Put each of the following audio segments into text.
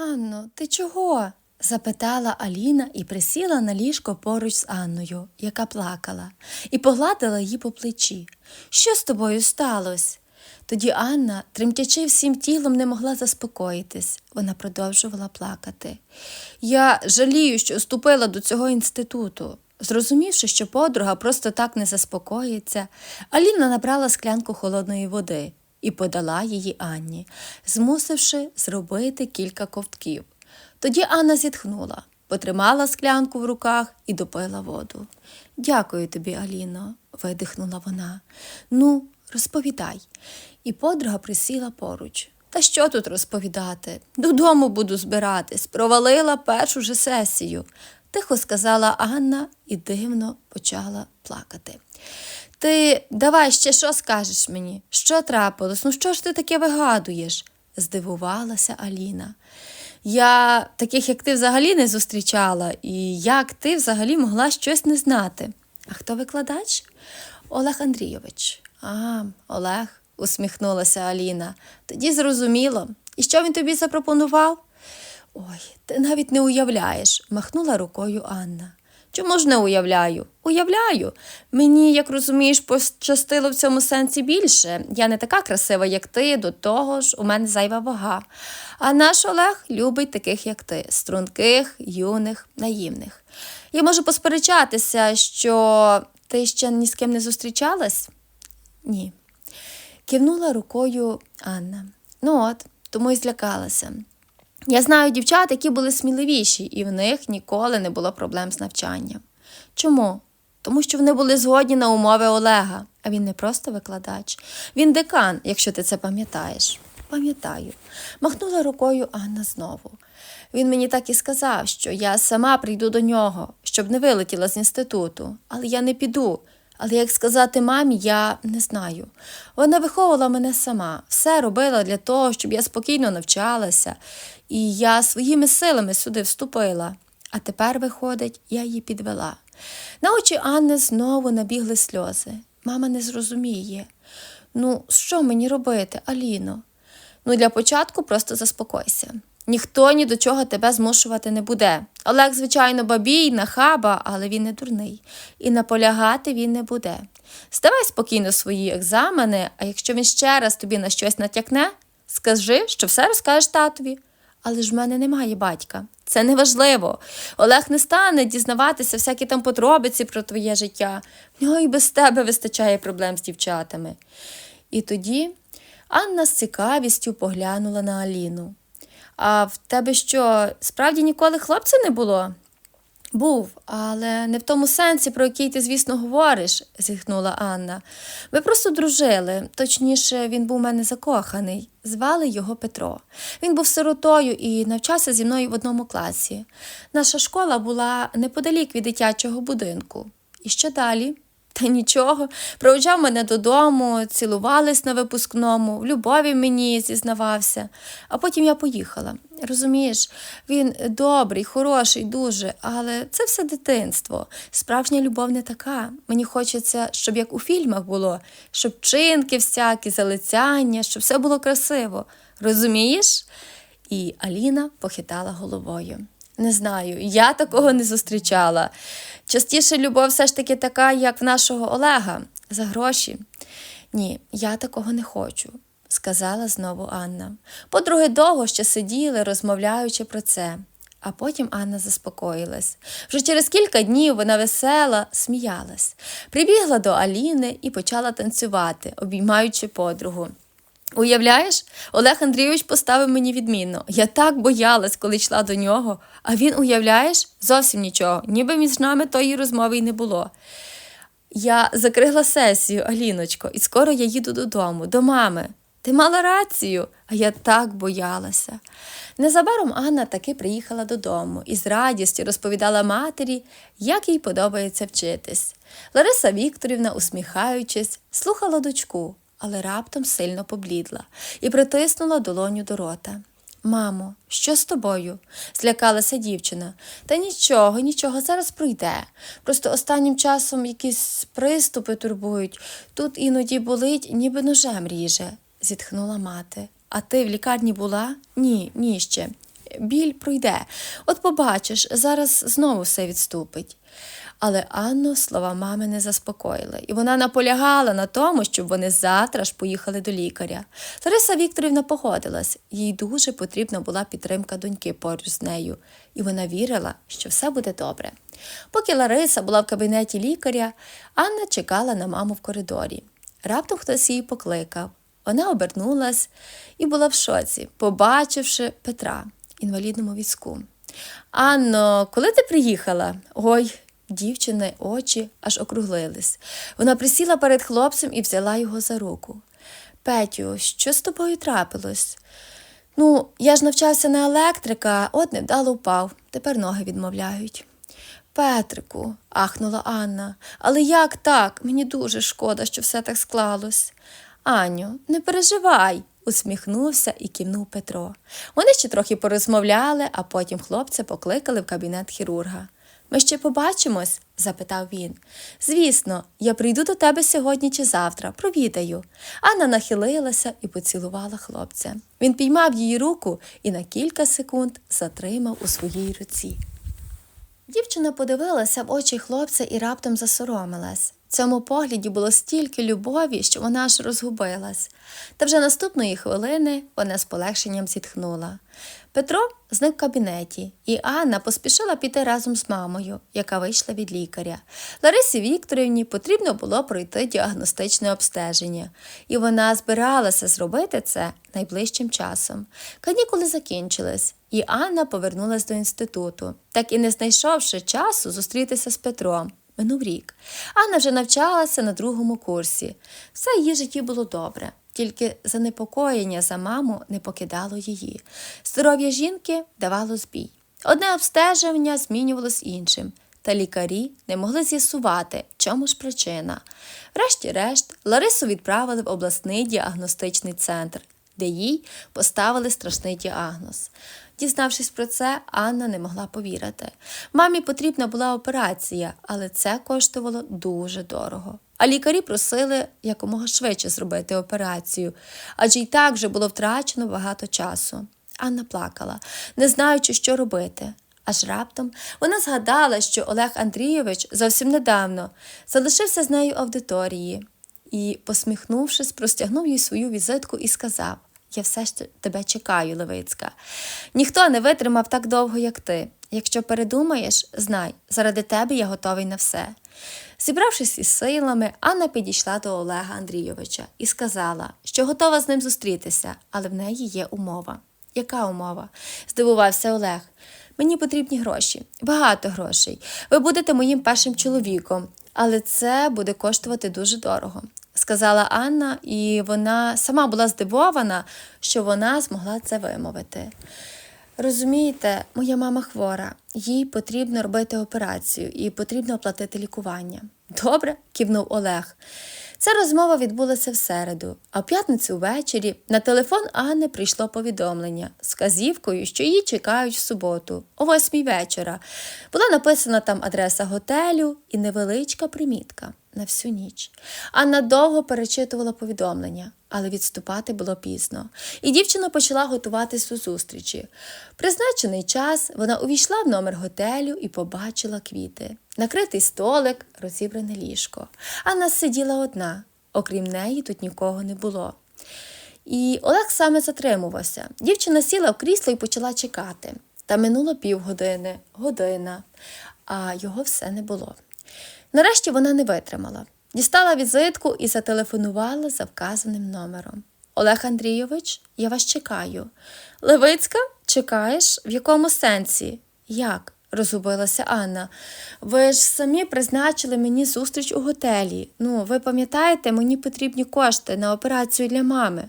Анно, ти чого? запитала Аліна і присіла на ліжко поруч з Анною, яка плакала, і погладила її по плечі. Що з тобою сталося? Тоді Анна, тремтячи всім тілом, не могла заспокоїтись. Вона продовжувала плакати. Я жалію, що вступила до цього інституту. Зрозумівши, що подруга просто так не заспокоїться, Аліна набрала склянку холодної води і подала її Анні, змусивши зробити кілька ковтків. Тоді Анна зітхнула, потримала склянку в руках і допила воду. Дякую тобі, Аліно, видихнула вона. Ну, розповідай. І подруга присіла поруч. Та що тут розповідати? Додому буду збиратись, провалила першу же сесію, тихо сказала Анна і дивно почала плакати. Ти давай ще що скажеш мені? Що трапилось? Ну що ж ти таке вигадуєш? здивувалася Аліна. Я таких, як ти, взагалі не зустрічала, і як ти взагалі могла щось не знати. А хто викладач? Олег Андрійович. А, Олег, усміхнулася Аліна. Тоді зрозуміло. І що він тобі запропонував? Ой, ти навіть не уявляєш, махнула рукою Анна. Чому ж не уявляю? Уявляю. Мені, як розумієш, пощастило в цьому сенсі більше. Я не така красива, як ти, до того ж, у мене зайва вага. А наш Олег любить таких, як ти, струнких, юних, наївних. Я можу посперечатися, що ти ще ні з ким не зустрічалась? Ні. Кивнула рукою Анна. Ну от, тому й злякалася. Я знаю дівчат, які були сміливіші, і в них ніколи не було проблем з навчанням. Чому? Тому що вони були згодні на умови Олега, а він не просто викладач, він декан, якщо ти це пам'ятаєш. Пам'ятаю. Махнула рукою Анна знову. Він мені так і сказав, що я сама прийду до нього, щоб не вилетіла з інституту, але я не піду. Але як сказати мамі, я не знаю. Вона виховувала мене сама, все робила для того, щоб я спокійно навчалася, і я своїми силами сюди вступила. А тепер, виходить, я її підвела. На очі Анни знову набігли сльози. Мама не зрозуміє. Ну, що мені робити, Аліно? Ну, для початку просто заспокойся. Ніхто ні до чого тебе змушувати не буде. Олег, звичайно, бабій, нахаба, але він не дурний. І наполягати він не буде. Здавай спокійно свої екзамени, а якщо він ще раз тобі на щось натякне, скажи, що все розкажеш татові. Але ж в мене немає батька. Це неважливо. Олег не стане дізнаватися всякі там подробиці про твоє життя. В нього і без тебе вистачає проблем з дівчатами. І тоді Анна з цікавістю поглянула на Аліну. А в тебе що, справді ніколи хлопця не було? Був, але не в тому сенсі, про який ти, звісно, говориш, зітхнула Анна. Ми просто дружили, точніше, він був у мене закоханий. Звали його Петро. Він був сиротою і навчався зі мною в одному класі. Наша школа була неподалік від дитячого будинку. І що далі? Та нічого, проводжав мене додому, цілувались на випускному, в любові мені зізнавався. А потім я поїхала. Розумієш, він добрий, хороший, дуже, але це все дитинство. Справжня любов не така. Мені хочеться, щоб як у фільмах було, щоб чинки всякі, залицяння, щоб все було красиво. Розумієш? І Аліна похитала головою. Не знаю, я такого не зустрічала. Частіше любов все ж таки така, як в нашого Олега, за гроші. Ні, я такого не хочу, сказала знову Анна. Подруги довго ще сиділи, розмовляючи про це. А потім Анна заспокоїлась. Вже через кілька днів вона весела, сміялась. Прибігла до Аліни і почала танцювати, обіймаючи подругу. Уявляєш, Олег Андрійович поставив мені відмінно. Я так боялась, коли йшла до нього, а він, уявляєш, зовсім нічого, ніби між нами тої розмови й не було. Я закрила сесію, Аліночко, і скоро я їду додому, до мами. Ти мала рацію, а я так боялася. Незабаром Анна таки приїхала додому і з радістю розповідала матері, як їй подобається вчитись. Лариса Вікторівна, усміхаючись, слухала дочку, але раптом сильно поблідла і притиснула долоню до рота. Мамо, що з тобою? злякалася дівчина. Та нічого, нічого, зараз пройде. Просто останнім часом якісь приступи турбують. Тут іноді болить, ніби ножем ріже, зітхнула мати. А ти в лікарні була? Ні, ні ще. біль пройде. От побачиш, зараз знову все відступить. Але Анну слова мами не заспокоїли, і вона наполягала на тому, щоб вони завтра ж поїхали до лікаря. Лариса Вікторівна погодилась, їй дуже потрібна була підтримка доньки поруч з нею, і вона вірила, що все буде добре. Поки Лариса була в кабінеті лікаря, Анна чекала на маму в коридорі. Раптом хтось її покликав. Вона обернулась і була в шоці, побачивши Петра інвалідному візку. Анно, коли ти приїхала? Ой, дівчини очі аж округлились. Вона присіла перед хлопцем і взяла його за руку. Петю, що з тобою трапилось? Ну, я ж навчався на електрика, от невдало впав, тепер ноги відмовляють. Петрику, ахнула Анна, але як так? Мені дуже шкода, що все так склалось. Аню, не переживай, усміхнувся і кивнув Петро. Вони ще трохи порозмовляли, а потім хлопця покликали в кабінет хірурга. Ми ще побачимось? запитав він. Звісно, я прийду до тебе сьогодні чи завтра, провідаю. Анна нахилилася і поцілувала хлопця. Він піймав її руку і на кілька секунд затримав у своїй руці. Дівчина подивилася в очі хлопця і раптом засоромилась. В цьому погляді було стільки любові, що вона аж розгубилась. Та вже наступної хвилини вона з полегшенням зітхнула. Петро зник в кабінеті, і Анна поспішила піти разом з мамою, яка вийшла від лікаря. Ларисі Вікторівні потрібно було пройти діагностичне обстеження, і вона збиралася зробити це найближчим часом. Канікули закінчились, і Анна повернулася до інституту, так і не знайшовши часу зустрітися з Петром. Минув рік. Анна вже навчалася на другому курсі. Все її житті було добре, тільки занепокоєння за маму не покидало її. Здоров'я жінки давало збій. Одне обстеження змінювалось іншим, та лікарі не могли з'ясувати, в чому ж причина. Врешті-решт, Ларису відправили в обласний діагностичний центр, де їй поставили страшний діагноз. Дізнавшись про це, Анна не могла повірити. Мамі потрібна була операція, але це коштувало дуже дорого. А лікарі просили якомога швидше зробити операцію, адже й так вже було втрачено багато часу. Анна плакала, не знаючи, що робити. Аж раптом вона згадала, що Олег Андрійович зовсім недавно залишився з нею аудиторії і, посміхнувшись, простягнув їй свою візитку і сказав я все ж тебе чекаю, Левицька. Ніхто не витримав так довго, як ти. Якщо передумаєш, знай, заради тебе я готовий на все. Зібравшись із силами, Анна підійшла до Олега Андрійовича і сказала, що готова з ним зустрітися, але в неї є умова. Яка умова? здивувався Олег. Мені потрібні гроші, багато грошей. Ви будете моїм першим чоловіком, але це буде коштувати дуже дорого сказала Анна, і вона сама була здивована, що вона змогла це вимовити. Розумієте, моя мама хвора, їй потрібно робити операцію і потрібно оплатити лікування. Добре, кивнув Олег. Ця розмова відбулася в середу, а в п'ятницю ввечері на телефон Анни прийшло повідомлення з казівкою, що її чекають в суботу, о восьмій вечора. Була написана там адреса готелю і невеличка примітка на всю ніч. Анна довго перечитувала повідомлення, але відступати було пізно, і дівчина почала готуватись до зустрічі. Призначений час вона увійшла в номер готелю і побачила квіти. Накритий столик, розібране ліжко. Анна сиділа одна, окрім неї, тут нікого не було. І Олег саме затримувався. Дівчина сіла в крісло і почала чекати. Та минуло півгодини, година, а його все не було. Нарешті вона не витримала. Дістала візитку і зателефонувала за вказаним номером. Олег Андрійович, я вас чекаю. Левицька, чекаєш? В якому сенсі? Як? розгубилася Анна. Ви ж самі призначили мені зустріч у готелі. Ну, ви пам'ятаєте, мені потрібні кошти на операцію для мами.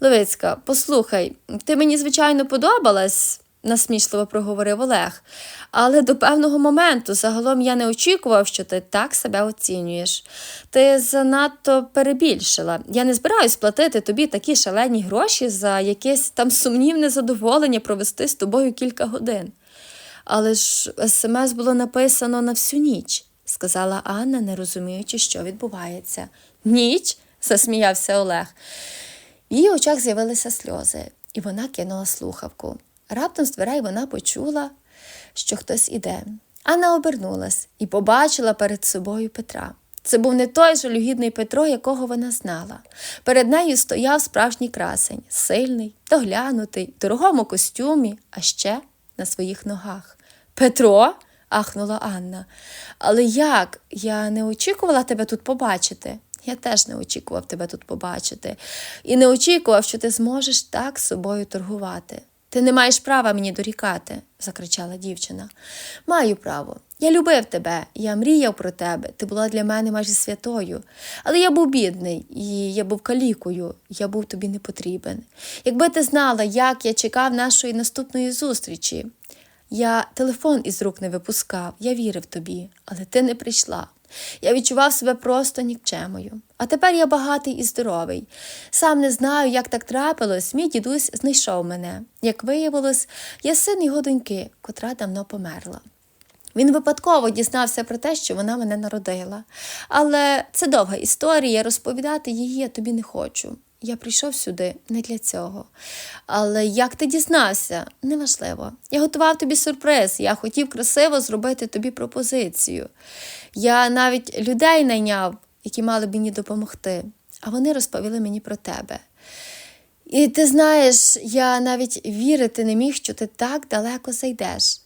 Левицька, послухай, ти мені, звичайно, подобалась, насмішливо проговорив Олег. Але до певного моменту загалом я не очікував, що ти так себе оцінюєш. Ти занадто перебільшила. Я не збираюсь платити тобі такі шалені гроші за якесь там сумнівне задоволення провести з тобою кілька годин. Але ж смс було написано на всю ніч, сказала Анна, не розуміючи, що відбувається. Ніч? засміявся Олег. В її очах з'явилися сльози, і вона кинула слухавку. Раптом з дверей вона почула, що хтось іде. Анна обернулась і побачила перед собою Петра. Це був не той жалюгідний Петро, якого вона знала. Перед нею стояв справжній красень, сильний, доглянутий, в дорогому костюмі, а ще на своїх ногах. Петро? ахнула Анна. Але як? Я не очікувала тебе тут побачити. Я теж не очікував тебе тут побачити. І не очікував, що ти зможеш так з собою торгувати. Ти не маєш права мені дорікати, закричала дівчина. Маю право. Я любив тебе, я мріяв про тебе. Ти була для мене майже святою. Але я був бідний, і я був калікою, я був тобі не потрібен. Якби ти знала, як я чекав нашої наступної зустрічі. Я телефон із рук не випускав, я вірив тобі, але ти не прийшла. Я відчував себе просто нікчемою. А тепер я багатий і здоровий. Сам не знаю, як так трапилось, мій дідусь знайшов мене. Як виявилось, я син його доньки, котра давно померла. Він випадково дізнався про те, що вона мене народила. Але це довга історія, розповідати її я тобі не хочу. Я прийшов сюди не для цього. Але як ти дізнався? Неважливо. Я готував тобі сюрприз, я хотів красиво зробити тобі пропозицію. Я навіть людей найняв, які мали б мені допомогти, а вони розповіли мені про тебе. І ти знаєш, я навіть вірити не міг, що ти так далеко зайдеш.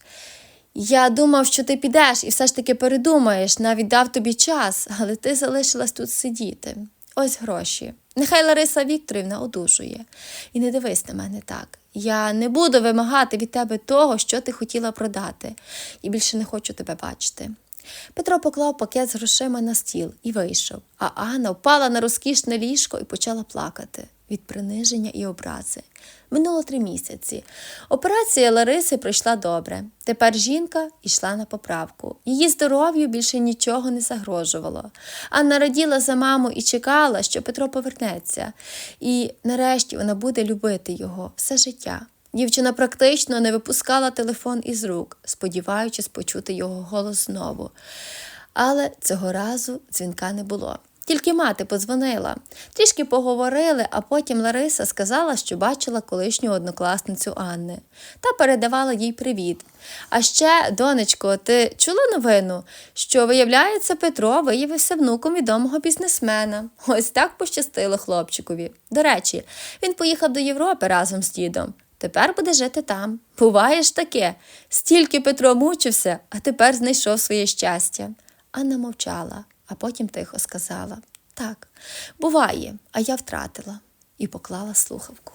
Я думав, що ти підеш і все ж таки передумаєш, навіть дав тобі час, але ти залишилась тут сидіти. Ось гроші. Нехай Лариса Вікторівна одужує. І не дивись на мене так. Я не буду вимагати від тебе того, що ти хотіла продати, і більше не хочу тебе бачити. Петро поклав пакет з грошима на стіл і вийшов, а Анна впала на розкішне ліжко і почала плакати від приниження і образи. Минуло три місяці. Операція Лариси пройшла добре. Тепер жінка йшла на поправку. Її здоров'ю більше нічого не загрожувало. Анна раділа за маму і чекала, що Петро повернеться. І нарешті вона буде любити його все життя. Дівчина практично не випускала телефон із рук, сподіваючись почути його голос знову. Але цього разу дзвінка не було. Тільки мати подзвонила. Трішки поговорили, а потім Лариса сказала, що бачила колишню однокласницю Анни та передавала їй привіт. А ще, донечко, ти чула новину, що, виявляється, Петро виявився внуком відомого бізнесмена. Ось так пощастило хлопчикові. До речі, він поїхав до Європи разом з дідом. Тепер буде жити там. Буває ж таке. Стільки Петро мучився, а тепер знайшов своє щастя. Анна мовчала, а потім тихо сказала: Так, буває, а я втратила і поклала слухавку.